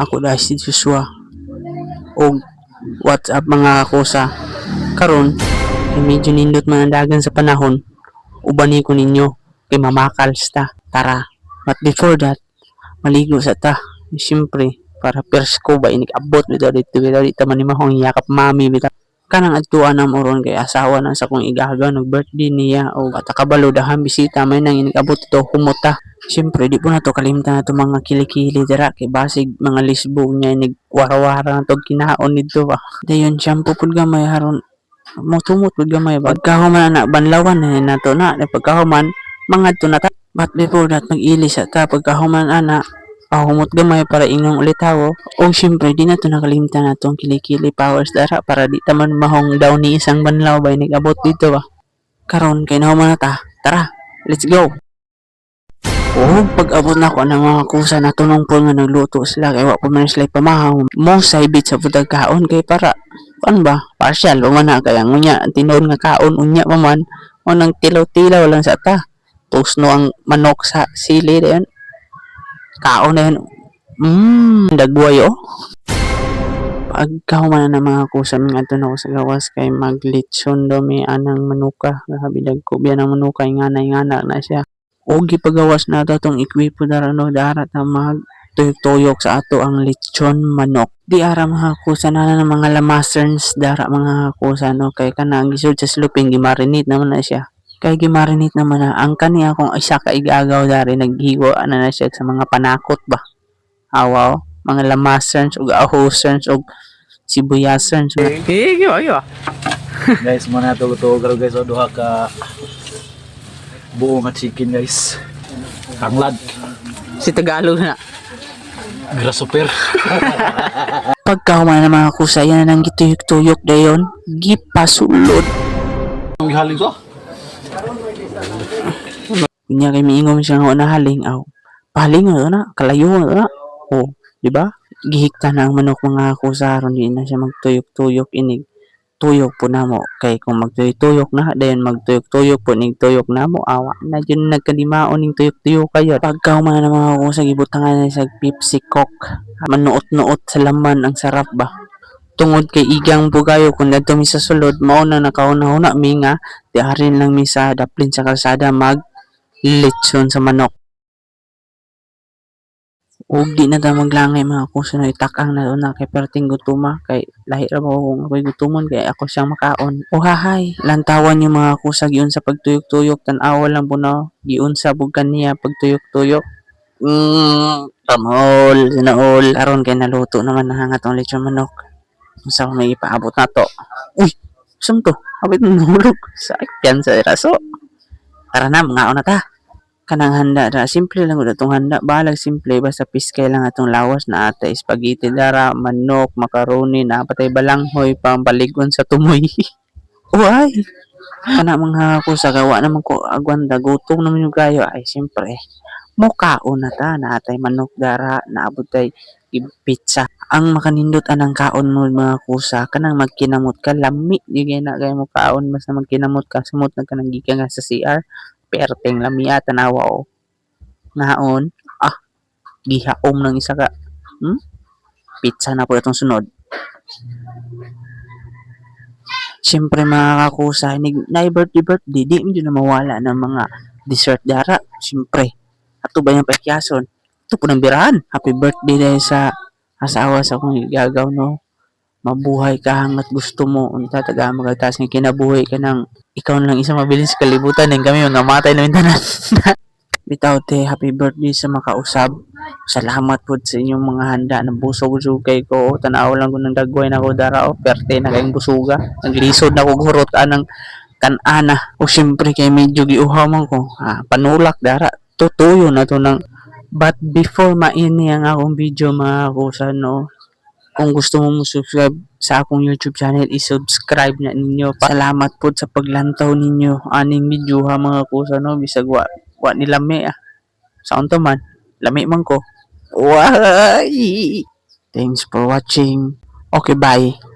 Ako dahil si Joshua. O what's up mga kakusa. Karon, kay medyo nindot man ang dagan sa panahon. Ubani ko ninyo kay mamakals ta. Tara. But before that, maligo sa ta. Siyempre, para first ko ba inikabot bitaw dito bitaw dito man ni mahong yakap mami bitaw kanang adtuan na moron kay asawa na sa kong igaga nag birthday niya o at dahan bisita may nang inikabot ito humuta Siyempre, di po na to kalimtan na to mga kilikili dira kay basig mga lisbo niya nagwarawara na to kinaon nito ba. Dayon shampoo pud gamay haron mo tumot pud gamay. Pagkahuman na banlawan na na to na pagkahuman mga to na ta. But before that mag-ilis at pagkahuman ana pahumot gamay para ingong ulit hawo. O siyempre, di na to nakalimtan na tong kilikili powers dara para di taman mahong daw ni isang banlaw ba nagabot dito ba. Karon kay na ta. Tara, let's go. Oo, pag-abot na ko ng mga kusa na tunong po nga nagluto sila kay wa pa man sila pamahaw. Mo saibit sa butag kaon kay para ano ba? Partial o man na kaya ngunya tinuod nga kaon unya pa man o nang tilaw-tilaw lang sa ta. Pusno ang manok sa sili dayon. Kaon na yun. Mmm, dagway oh. Pagkahuman na mga kusa mga ato na ko sa gawas kay maglitson do may anang manuka. Grabe dagko biya ng manuka ingana-ingana na siya. O gipagawas na daw tong ikwipo dara no darat na mag tuyok-tuyok sa ato ang lechon manok. Di ara mga kusa na ng mga lamasterns dara mga kusa no kay kanang gisud sa sloping gimarinate naman na siya. Kay gimarinate naman na ang kani akong isa ka igagaw dari naghigo ana na siya sa mga panakot ba. Awaw, mga lamasterns ug ahosterns ug sibuyaserns. Okay, ayo ayo. guys, mana to to garo guys o duha ka buo nga chicken guys. Tanglad, Si Tagalog na. grasshopper. Pagkahuman na mga kusa, yan na nang gituyok-tuyok dayon. Gipasulod. Ang gihaling so? Kunya kay miingom siya nga nahaling aw. Paling nga na, kalayo nga na. O, di ba? Gihikta na ang manok mga kusa ron di na siya magtuyok-tuyok inig. Tuyok po na mo. Kay kung magtuyok-tuyok na, dayon magtuyok-tuyok po nig tuyok na mo. Awa na dyan nagkalimaon ning tuyok-tuyok kayo. Pagkahuman na mga kusa, gibutangan na sa Pepsi Coke. Manuot-nuot sa laman ang sarap ba? Tungod kay igang bugayo kung dadto mi sa sulod mao na nakauna-una mi nga di arin lang mi sa daplin sa kalsada mag lechon sa manok ug di na ta maglangay mga kuso na itakang na na kay perting gutuma kay lahi ra mo kung ako'y gutumon kay ako siyang makaon o hahay lantawan yung mga kusa giun sa pagtuyok-tuyok tan-awa lang po na giun sa bugkan niya pagtuyok-tuyok Mm, tamol, sinaol. Aron kay naluto naman na hangat ang lechon manok. Unsa ko may ipaabot na to? Uy, saan to? Abit nahulog. Sakyan sa raso. Tara na, mga na ta. Kanang handa ra. Simple lang atong handa. Balag simple. Basta piskay lang atong lawas na ata. Spaghetti dara, manok, macaroni, na patay balanghoy, pampaligon sa tumoy. Uy! Kana mga kusa gawa naman ko agwanda. Gutong naman yung gayo. Ay, siyempre. Mukaon na ta. Naatay manok dara. Naabot tay pizza ang makanindot anang kaon mo mga kusa kanang magkinamot ka lami kay na kay mo kaon basta magkinamot ka sumot na ka nang gikan nga sa CR perteng lami at tanawa o naon ah gihaom ng isa ka hmm? pizza na po itong sunod Siyempre mga kakusa, na birthday birthday, di mo na mawala ng mga dessert dara. Siyempre, ato ba yung pekyason? Ito po ng birahan. Happy birthday dahil sa asawa sa kong igagaw no? Mabuhay ka hanggat gusto mo. Unta taga magataas ng kinabuhay ka nang ikaw lang isa mabilis kalibutan. Din kami mga matay na tanan. Bitaw te. Happy birthday sa makausab. Salamat po sa inyong mga handa na busog kay ko. Tanaw lang ko ng dagway na ko dara. O perte na kayong busuga. Naglisod na ko gurot anang kanana. O syempre kay medyo giuhaw man ko. Ah, panulak dara. Tutuyo na to ng But before maini ang akong video mga kusa no, kung gusto mo subscribe sa akong YouTube channel, i-subscribe na ninyo. Salamat po sa paglantaw ninyo. Aning video ha mga kusa no, bisag wa, wa ni lami ah. Saan to man? Lami man ko. Why? Thanks for watching. Okay, bye.